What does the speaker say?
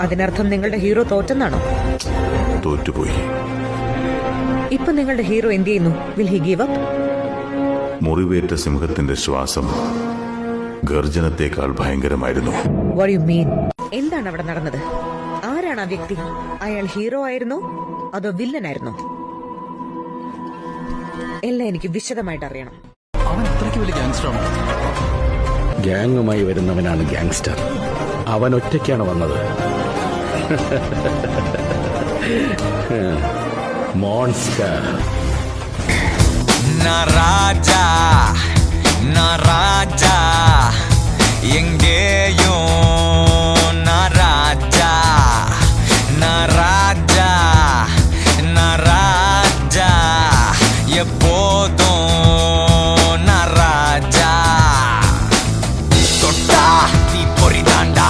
അതിനർത്ഥം നിങ്ങളുടെ ഹീറോ തോറ്റെന്നാണോ? തോറ്റുപോയി. ഇപ്പൊ നിങ്ങളുടെ ഹീറോ എന്ത് ചെയ്യുന്നു? വിൽ ഹി ഗീവ് അപ്പ് മുറിവേറ്റ സിംഹത്തിന്റെ ശ്വാസം ഗർജനത്തെക്കാൾ ഭയങ്കരമായിരുന്നു. വാട്ട് യു മീൻ എന്താണ് അവിടെ നടന്നത്? ആരാണ് ആ വ്യക്തി? അയാൾ ഹീറോ ആയിരുന്നു? അതോ വില്ലനായിരുന്നോ എല്ലാം എനിക്ക് വിശദമായിട്ട് അറിയണം. അവൻ അത്രയ്ക്ക് വലിയ ഗാങ്സ്റ്ററാണ് ഗ്യാങ്ങുമായി വരുന്നവനാണ് ഗ്യാങ്സ്റ്റർ അവൻ ഒറ്റയ്ക്കാണ് വന്നത്. மான்ஸ்டர் நான் ராஜா நான் ராஜா எங்கேயும் நான் ராஜா நான் ராஜா நான் ராஜா எப்போதும் நான் ராஜா தொட்டா நீ பொறிதாண்டா